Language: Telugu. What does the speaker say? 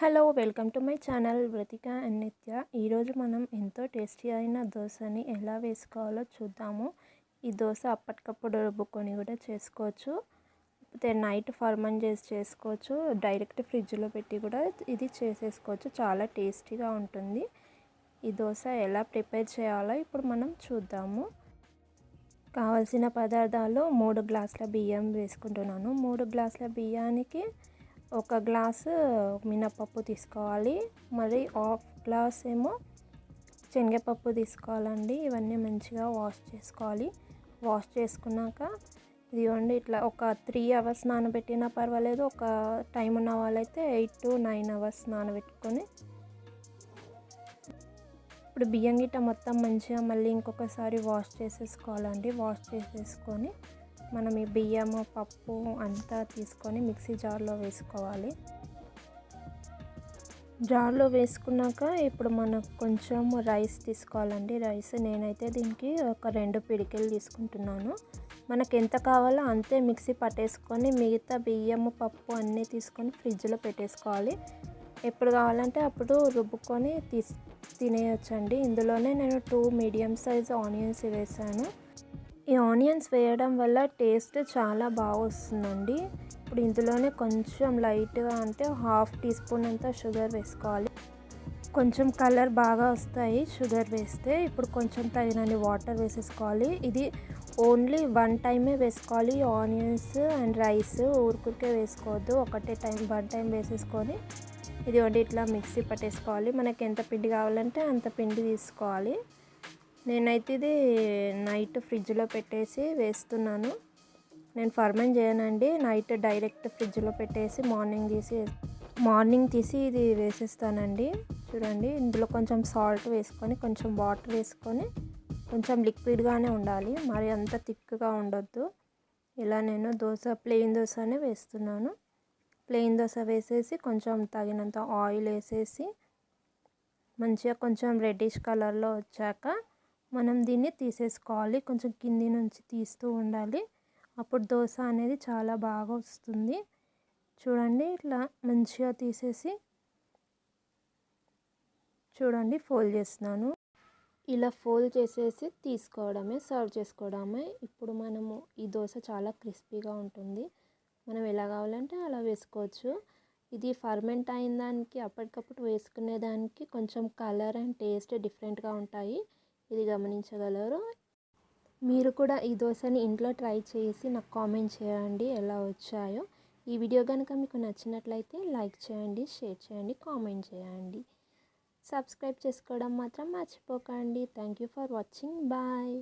Hello welcome to my channel Vruthika and Nitya. ఈరోజు మనం ఎంతో టేస్టీ అయిన దోశని ఎలా వేసుకోవాలో చూద్దాము. ఈ దోశ అప్పటికప్పుడు రుబ్బుకొని కూడా చేసుకోవచ్చు. లేకపోతే నైట్ ఫర్మన్ చేసి చేసుకోవచ్చు. డైరెక్ట్ ఫ్రిడ్జ్లో పెట్టి కూడా ఇది చేసేసుకోవచ్చు. చాలా టేస్టీగా ఉంటుంది. ఈ దోశ ఎలా ప్రిపేర్ చేయాలో ఇప్పుడు మనం చూద్దాము. కావలసిన పదార్థాలు మూడు గ్లాసుల బియ్యం వేసుకుంటున్నాను. మూడు గ్లాసుల బియ్యానికి ఒక గ్లాసు మినపప్పు తీసుకోవాలి. మరి హాఫ్ గ్లాస్ ఏమో శనగపప్పు తీసుకోవాలండి. ఇవన్నీ మంచిగా వాష్ చేసుకోవాలి. వాష్ చేసుకున్నాక ఇదిగోండి ఇట్లా ఒక త్రీ అవర్స్ నానబెట్టినా పర్వాలేదు. ఒక టైం ఉన్న వాళ్ళైతే ఎయిట్ టు నైన్ అవర్స్ నానబెట్టుకొని ఇప్పుడు బియ్యం గిట్ట మొత్తం మంచిగా మళ్ళీ ఇంకొకసారి వాష్ చేసేసుకోవాలండి. వాష్ చేసేసుకొని మనం ఈ బియ్యము పప్పు అంతా తీసుకొని మిక్సీ జార్లో వేసుకోవాలి. జార్లో వేసుకున్నాక ఇప్పుడు మనకు కొంచెం రైస్ తీసుకోవాలండి. రైస్ నేనైతే దీనికి ఒక రెండు పిడికెలు తీసుకుంటున్నాను. మనకు ఎంత కావాలో అంతే మిక్సీ పట్టేసుకొని మిగతా బియ్యము పప్పు అన్నీ తీసుకొని ఫ్రిడ్జ్లో పెట్టేసుకోవాలి. ఎప్పుడు కావాలంటే అప్పుడు రుబ్బుకొని తీసి తినేయచ్చండి. ఇందులోనే నేను టూ మీడియం సైజ్ ఆనియన్స్ వేసాను. ఈ ఆనియన్స్ వేయడం వల్ల టేస్ట్ చాలా బాగా వస్తుందండి. ఇప్పుడు ఇందులోనే కొంచెం లైట్గా అంటే హాఫ్ టీ స్పూన్ అంతా షుగర్ వేసుకోవాలి. కొంచెం కలర్ బాగా వస్తాయి షుగర్ వేస్తే. ఇప్పుడు కొంచెం తగినన్ని వాటర్ వేసేసుకోవాలి. ఇది ఓన్లీ వన్ టైమే వేసుకోవాలి. ఆనియన్స్ అండ్ రైస్ ఊరికూరికే వేసుకోవద్దు. ఒకటే టైం వన్ టైం వేసేసుకొని ఇది వండి ఇట్లా మిక్సీ పట్టేసుకోవాలి. మనకి ఎంత పిండి కావాలంటే అంత పిండి తీసుకోవాలి. నేనైతే ఇది నైట్ ఫ్రిడ్జ్లో పెట్టేసి వేస్తున్నాను. నేను ఫర్మెంట్ చేయనండి. నైట్ డైరెక్ట్ ఫ్రిడ్జ్లో పెట్టేసి మార్నింగ్ తీసి మార్నింగ్ తీసి ఇది వేసేస్తానండి. చూడండి ఇందులో కొంచెం సాల్ట్ వేసుకొని కొంచెం వాటర్ వేసుకొని కొంచెం లిక్విడ్గానే ఉండాలి. మరి అంత థిక్గా ఉండొద్దు. ఇలా నేను దోశ ప్లెయిన్ దోశనే వేస్తున్నాను. ప్లెయిన్ దోశ వేసేసి కొంచెం తగినంత ఆయిల్ వేసేసి మంచిగా కొంచెం రెడ్డిష్ కలర్లో వచ్చాక మనం దీన్ని తీసేసుకోవాలి. కొంచెం కింది నుంచి తీస్తూ ఉండాలి. అప్పుడు దోశ అనేది చాలా బాగా వస్తుంది. చూడండి ఇట్లా మంచిగా తీసేసి చూడండి ఫోల్డ్ చేస్తున్నాను. ఇలా ఫోల్డ్ చేసేసి తీసుకోవడమే సర్వ్ చేసుకోవడమే. ఇప్పుడు మనము ఈ దోశ చాలా క్రిస్పీగా ఉంటుంది. మనం ఎలా కావాలంటే అలా వేసుకోవచ్చు. ఇది ఫర్మెంట్ అయిన దానికి అప్పటికప్పుడు వేసుకునే దానికి కొంచెం కలర్ అండ్ టేస్ట్ డిఫరెంట్గా ఉంటాయి. ఇది గమనించగలరు. మీరు కూడా ఈ దోశని ఇంట్లో ట్రై చేసి నాకు కామెంట్ చేయండి ఎలా వచ్చాయో. ఈ వీడియో కనుక మీకు నచ్చినట్లయితే లైక్ చేయండి షేర్ చేయండి కామెంట్ చేయండి. సబ్స్క్రైబ్ చేసుకోవడం మాత్రం మర్చిపోకండి. Thank you for watching. Bye.